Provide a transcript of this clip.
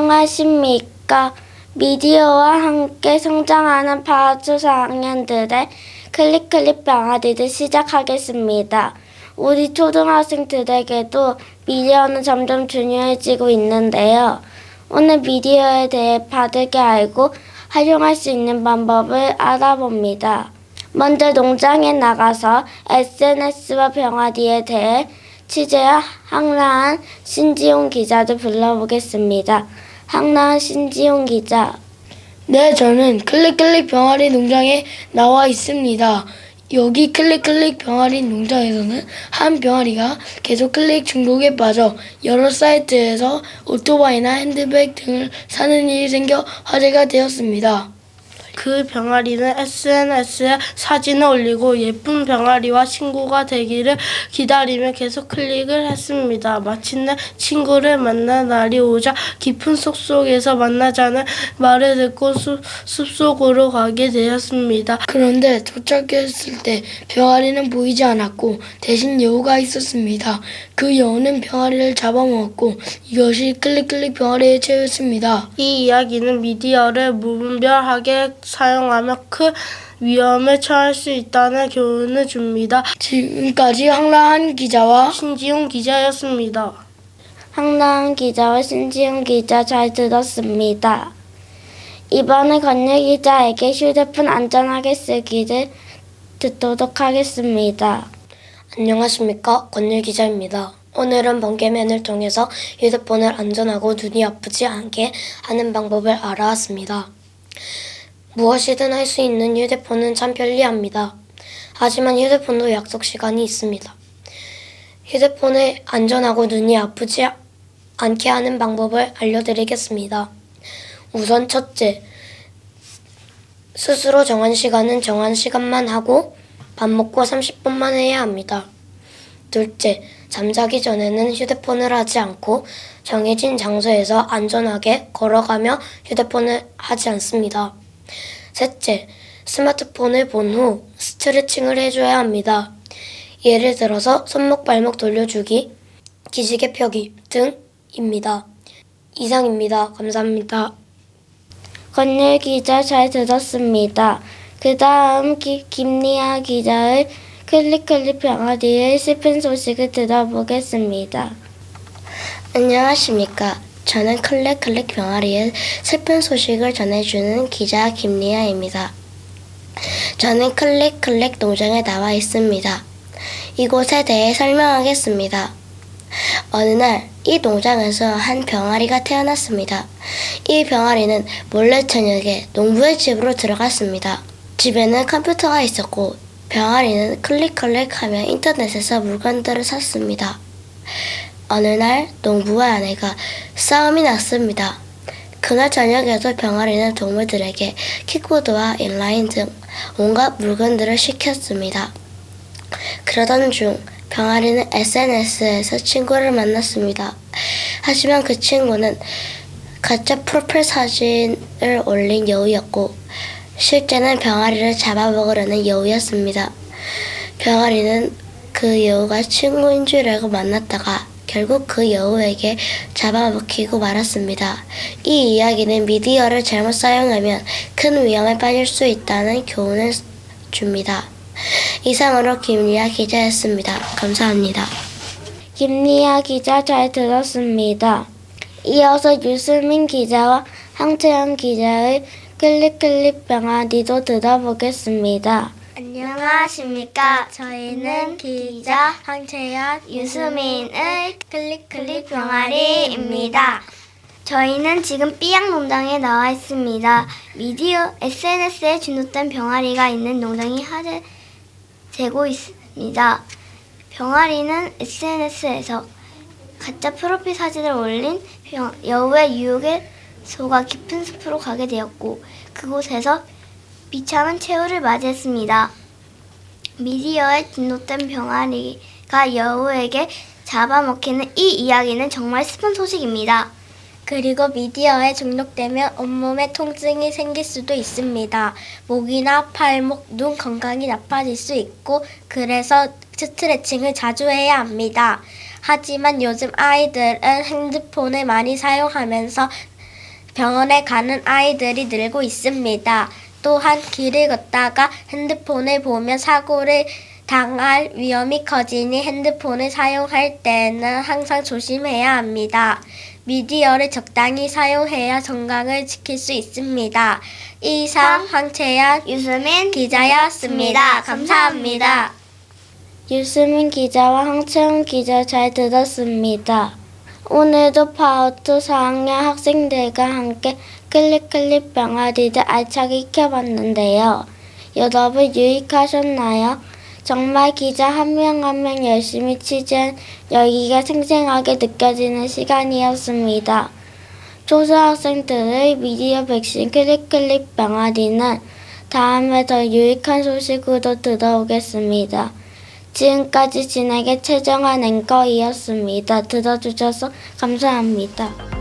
안녕하십니까. 미디어와 함께 성장하는 파주 4학년들의 클릭클릭 병아리를 시작하겠습니다. 우리 초등학생들에게도 미디어는 점점 중요해지고 있는데요. 오늘 미디어에 대해 바르게 알고 활용할 수 있는 방법을 알아봅니다. 먼저 농장에 나가서 SNS와 병아리에 대해 취재한 항라한 신지용 기자를 불러보겠습니다. 항라한 신지용 기자. 네, 저는 클릭클릭 병아리 농장에 나와 있습니다. 여기 클릭클릭 병아리 농장에서는 한 병아리가 계속 클릭 중독에 빠져 여러 사이트에서 오토바이나 핸드백 등을 사는 일이 생겨 화제가 되었습니다. 그 병아리는 SNS에 사진을 올리고 예쁜 병아리와 친구가 되기를 기다리며 계속 클릭을 했습니다. 마침내 친구를 만날 날이 오자 깊은 숲속에서 만나자는 말을 듣고 숲, 숲속으로 가게 되었습니다. 그런데 도착했을 때 병아리는 보이지 않았고 대신 여우가 있었습니다. 그 여우는 병아리를 잡아먹었고 이것이 클릭클릭 병아리의 최후였습니다. 이 이야기는 미디어를 무분별하게 사용하며 큰 위험에 처할 수 있다는 교훈을 줍니다. 지금까지 황라한 기자와 신지용 기자였습니다. 황나은 기자와 신지용 기자 잘 들었습니다. 이번에 건유 기자에게 휴대폰 안전하게 쓰기를 듣도록 하겠습니다. 안녕하십니까 권율 기자입니다. 오늘은 번개맨을 통해서 휴대폰을 안전하고 눈이 아프지 않게 하는 방법을 알아왔습니다. 무엇이든 할 수 있는 휴대폰은 참 편리합니다. 하지만 휴대폰도 약속 시간이 있습니다. 휴대폰을 안전하고 눈이 아프지 않게 하는 방법을 알려드리겠습니다. 우선 첫째, 스스로 정한 시간은 정한 시간만 하고 밥 먹고 30분만 해야 합니다. 둘째, 잠자기 전에는 휴대폰을 하지 않고 정해진 장소에서 안전하게 걸어가며 휴대폰을 하지 않습니다. 셋째, 스마트폰을 본 후 스트레칭을 해줘야 합니다. 예를 들어서 손목 발목 돌려주기, 기지개 펴기 등입니다. 이상입니다. 감사합니다. 건율 기자 잘 들었습니다. 그 다음 김리아 기자의 클릭클릭 병아리의 슬픈 소식을 들어보겠습니다. 안녕하십니까. 저는 클릭클릭 병아리의 슬픈 소식을 전해주는 기자 김리아입니다. 저는 클릭클릭 농장에 나와 있습니다. 이곳에 대해 설명하겠습니다. 어느 날 이 농장에서 한 병아리가 태어났습니다. 이 병아리는 몰래 저녁에 농부의 집으로 들어갔습니다. 집에는 컴퓨터가 있었고 병아리는 클릭클릭하며 인터넷에서 물건들을 샀습니다. 어느 날 농부와 아내가 싸움이 났습니다. 그날 저녁에도 병아리는 동물들에게 킥보드와 인라인 등 온갖 물건들을 시켰습니다. 그러던 중 병아리는 SNS에서 친구를 만났습니다. 하지만 그 친구는 가짜 프로필 사진을 올린 여우였고 실제는 병아리를 잡아먹으려는 여우였습니다. 병아리는 그 여우가 친구인 줄 알고 만났다가 결국 그 여우에게 잡아먹히고 말았습니다. 이 이야기는 미디어를 잘못 사용하면 큰 위험에 빠질 수 있다는 교훈을 줍니다. 이상으로 김리아 기자였습니다. 감사합니다. 김리아 기자 잘 들었습니다. 이어서 유수민 기자와 황채연 기자의 클릭클릭 병아리도 들어보겠습니다. 안녕하십니까. 저희는 기자 황채연, 유수민의 클릭클릭 병아리입니다. 저희는 지금 삐약 농장에 나와 있습니다. 미디어 SNS에 중독된 병아리가 있는 농장이 화제되고 있습니다. 병아리는 SNS에서 가짜 프로필 사진을 올린 병- 여우의 유혹에 속아 깊은 숲으로 가게 되었고 그곳에서 비참한 최후를 맞이했습니다. 미디어에 중독된 병아리가 여우에게 잡아먹히는 이 이야기는 정말 슬픈 소식입니다. 그리고 미디어에 중독되면 온몸에 통증이 생길 수도 있습니다. 목이나 팔목, 눈 건강이 나빠질 수 있고 그래서 스트레칭을 자주 해야 합니다. 하지만 요즘 아이들은 핸드폰을 많이 사용하면서 병원에 가는 아이들이 늘고 있습니다. 또한 길을 걷다가 핸드폰을 보며 사고를 당할 위험이 커지니 핸드폰을 사용할 때는 항상 조심해야 합니다. 미디어를 적당히 사용해야 건강을 지킬 수 있습니다. 이상 황채연 유수민 기자였습니다. 감사합니다. 유수민 기자와 황채훈 기자 잘 들었습니다. 오늘도 파우트 4학년 학생들과 함께 클릭클릭 병아리를 알차게 익혀봤는데요. 여러분 유익하셨나요? 정말 기자 한명 한명 열심히 취재한 열기가 생생하게 느껴지는 시간이었습니다. 초등학생들의 미디어 백신 클릭클릭 병아리는 다음에 더 유익한 소식으로 들어오겠습니다. 지금까지 진에게 최정한 앵커이었습니다. 들어주셔서 감사합니다.